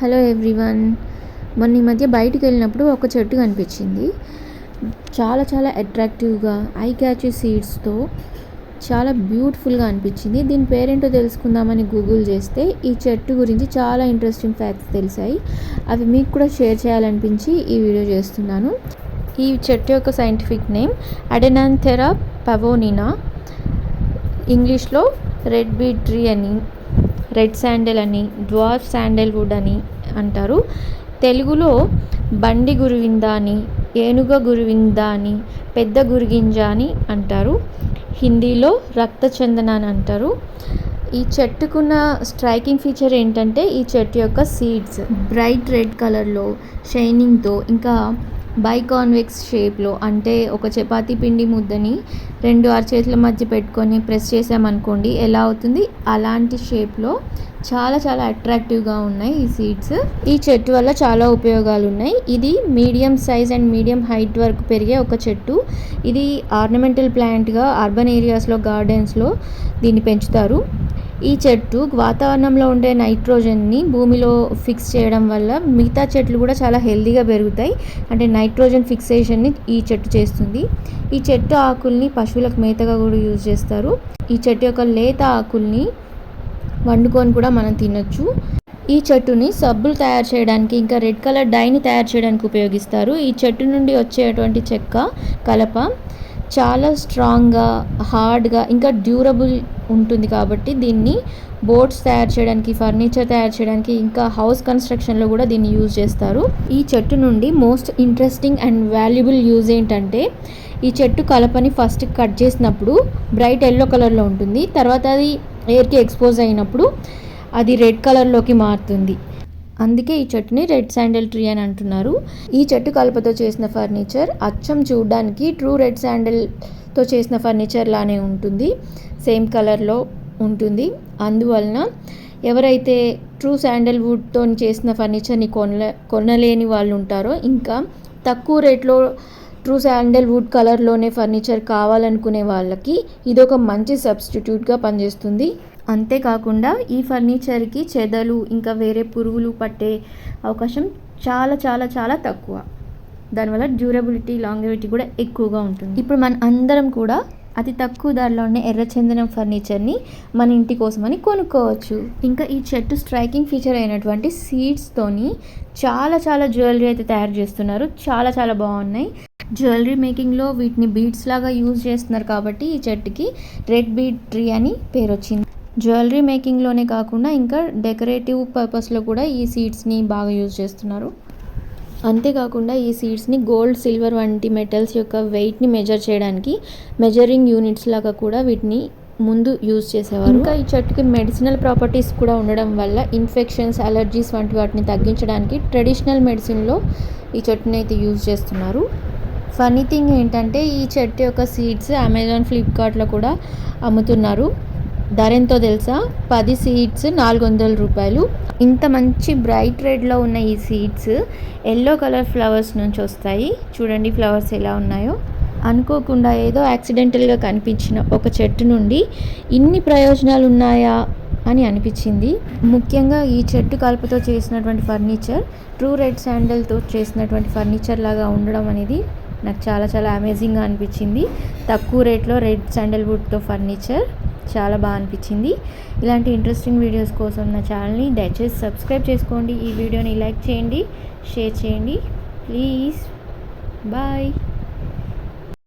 Hello everyone. మొన్న ఈ మధ్య బయటికి వెళ్ళినప్పుడు ఒక చెట్టు కనిపించింది. చాలా చాలా అట్రాక్టివ్గా ఐ క్యాచ్ సీడ్స్తో చాలా బ్యూటిఫుల్గా అనిపించింది. దీని పేరేంటో తెలుసుకుందామని గూగుల్ చేస్తే ఈ చెట్టు గురించి చాలా ఇంట్రెస్టింగ్ ఫ్యాక్ట్స్ తెలిసాయి. అవి మీకు కూడా షేర్ చేయాలనిపించి ఈ వీడియో చేస్తున్నాను. ఈ చెట్టు యొక్క సైంటిఫిక్ నేమ్ అడెనాన్థెరా పవోనినా. ఇంగ్లీష్లో రెడ్ బీ ట్రీ అని రెడ్ శాండల్ అని డ్వార్ఫ్ శాండల్వుడ్ అని అంటారు. తెలుగులో బండి గురువింద అని ఏనుగ గురువింద అని పెద్ద గురిగింజ అని అంటారు. హిందీలో రక్తచందన అని అంటారు. ఈ చెట్టుకున్న స్ట్రైకింగ్ ఫీచర్ ఏంటంటే ఈ చెట్టు యొక్క సీడ్స్ బ్రైట్ రెడ్ కలర్లో షైనింగ్తో ఇంకా బైకాన్వెక్స్ షేప్లో అంటే ఒక చపాతీ పిండి ముద్దని రెండు అరచేతుల మధ్య పెట్టుకొని ప్రెస్ చేసామనుకోండి ఎలా అవుతుంది? అలాంటి షేప్లో చాలా చాలా అట్రాక్టివ్గా ఉన్నాయి ఈ సీడ్స్. ఈ చెట్టు వల్ల చాలా ఉపయోగాలు ఉన్నాయి ఇది medium size and medium height వరకు పెరిగే ఒక చెట్టు. ఇది ఆర్నమెంటల్ ప్లాంట్గా అర్బన్ ఏరియాస్లో గార్డెన్స్లో దీన్ని పెంచుతారు. ఈ చెట్టు వాతావరణంలో ఉండే నైట్రోజన్ని భూమిలో ఫిక్స్ చేయడం వల్ల మిగతా చెట్లు కూడా చాలా హెల్దీగా పెరుగుతాయి. అంటే నైట్రోజన్ ఫిక్సేషన్ని ఈ చెట్టు చేస్తుంది. ఈ చెట్టు ఆకుల్ని పశువులకు మేతగా కూడా యూజ్ చేస్తారు. ఈ చెట్టు యొక్క లేత ఆకుల్ని వండుకొని కూడా మనం తినొచ్చు. ఈ చెట్టుని సబ్బులు తయారు చేయడానికి ఇంకా రెడ్ కలర్ డైని తయారు చేయడానికి ఉపయోగిస్తారు. ఈ చెట్టు నుండి వచ్చేటువంటి చెక్క కలప చాలా స్ట్రాంగ్గా హార్డ్గా ఇంకా డ్యూరబుల్ ఉంటుంది కాబట్టి దీన్ని బోట్స్ తయారు చేయడానికి ఫర్నిచర్ తయారు చేయడానికి ఇంకా హౌస్ కన్స్ట్రక్షన్లో కూడా దీన్ని యూజ్ చేస్తారు. ఈ చెట్టు నుండి most interesting and valuable use ఏంటంటే ఈ చెట్టు కలపని ఫస్ట్ కట్ చేసినప్పుడు బ్రైట్ ఎల్లో కలర్లో ఉంటుంది. తర్వాత అది ఎయిర్కి ఎక్స్పోజ్ అయినప్పుడు అది రెడ్ కలర్లోకి మారుతుంది. అందుకే ఈ చెట్టుని రెడ్ శాండల్ ట్రీ అని అంటున్నారు. ఈ చెట్టు కలపతో చేసిన ఫర్నిచర్ అచ్చం చూడడానికి ట్రూ రెడ్ శాండల్తో చేసిన ఫర్నిచర్ లానే ఉంటుంది. సేమ్ కలర్లో ఉంటుంది. అందువలన ఎవరైతే ట్రూ శాండల్వుడ్తో చేసిన ఫర్నిచర్ని కొనలే కొనలేని వాళ్ళు ఉంటారో ఇంకా తక్కువ రేట్లో ట్రూ శాండల్వుడ్ కలర్లోనే ఫర్నిచర్ కావాలనుకునే వాళ్ళకి ఇది ఒక మంచి సబ్స్టిట్యూట్గా పనిచేస్తుంది. అంతేకాకుండా ఈ ఫర్నిచర్కి చెదలు ఇంకా వేరే పురుగులు పట్టే అవకాశం చాలా చాలా చాలా తక్కువ. దానివల్ల డ్యూరబిలిటీ లాంగివిటీ కూడా ఎక్కువగా ఉంటుంది. ఇప్పుడు మన అందరం కూడా అతి తక్కువ ధరలో ఉన్న ఎర్రచందనం ఫర్నిచర్ని మన ఇంటి కోసమని కొనుక్కోవచ్చు. ఇంకా ఈ చెట్టు స్ట్రైకింగ్ ఫీచర్ అయినటువంటి సీడ్స్తోని చాలా చాలా జ్యువెలరీ అయితే తయారు చేస్తున్నారు. చాలా చాలా బాగున్నాయి. జ్యువెలరీ మేకింగ్లో వీటిని బీడ్స్ లాగా యూజ్ చేస్తున్నారు కాబట్టి ఈ చెట్టుకి రెడ్ బీడ్ ట్రీ అని పేరు వచ్చింది జ్యువెలరీ మేకింగ్లోనే కాకుండా ఇంకా డెకరేటివ్ పర్పస్లో కూడా ఈ సీడ్స్ని బాగా యూజ్ చేస్తున్నారు. అంతేకాకుండా ఈ సీడ్స్ని గోల్డ్ సిల్వర్ వంటి మెటల్స్ యొక్క వెయిట్ని మెజర్ చేయడానికి మెజరింగ్ యూనిట్స్ లాగా కూడా వీటిని ముందు యూజ్ చేసేవారు. ఇంకా ఈ చెట్టుకి మెడిసినల్ ప్రాపర్టీస్ కూడా ఉండడం వల్ల ఇన్ఫెక్షన్స్ అలర్జీస్ వంటి వాటిని తగ్గించడానికి ట్రెడిషనల్ మెడిసిన్లో ఈ చెట్టుని అయితే యూజ్ చేస్తున్నారు. ఫనీ థింగ్ ఏంటంటే ఈ చెట్టు యొక్క సీడ్స్ అమెజాన్ ఫ్లిప్కార్ట్లో కూడా అమ్ముతున్నారు. ధర ఎంతో తెలుసా? పది సీడ్స్ నాలుగు వందల రూపాయలు. ఇంత మంచి బ్రైట్ రెడ్లో ఉన్న ఈ సీడ్స్ ఎల్లో కలర్ ఫ్లవర్స్ నుంచి వస్తాయి. చూడండి ఫ్లవర్స్ ఎలా ఉన్నాయో. అనుకోకుండా ఏదో యాక్సిడెంటల్గా కనిపించిన ఒక చెట్టు నుండి ఇన్ని ప్రయోజనాలు ఉన్నాయా అని అనిపించింది. ముఖ్యంగా ఈ చెట్టు కలపతో చేసినటువంటి ఫర్నిచర్ ట్రూ రెడ్ శాండల్తో చేసినటువంటి ఫర్నిచర్ లాగా ఉండడం అనేది నాకు చాలా చాలా అమేజింగ్గా అనిపించింది. తక్కువ రేట్లో రెడ్ శాండల్వుడ్తో ఫర్నిచర్. చాలా బాగా అనిపించింది. ఇలాంటి ఇంట్రెస్టింగ్ వీడియోస్ కోసం నా ఛానల్ని దయచేసి సబ్స్క్రైబ్ చేసుకోండి. ఈ వీడియోని లైక్ చేయండి షేర్ చేయండి. Please bye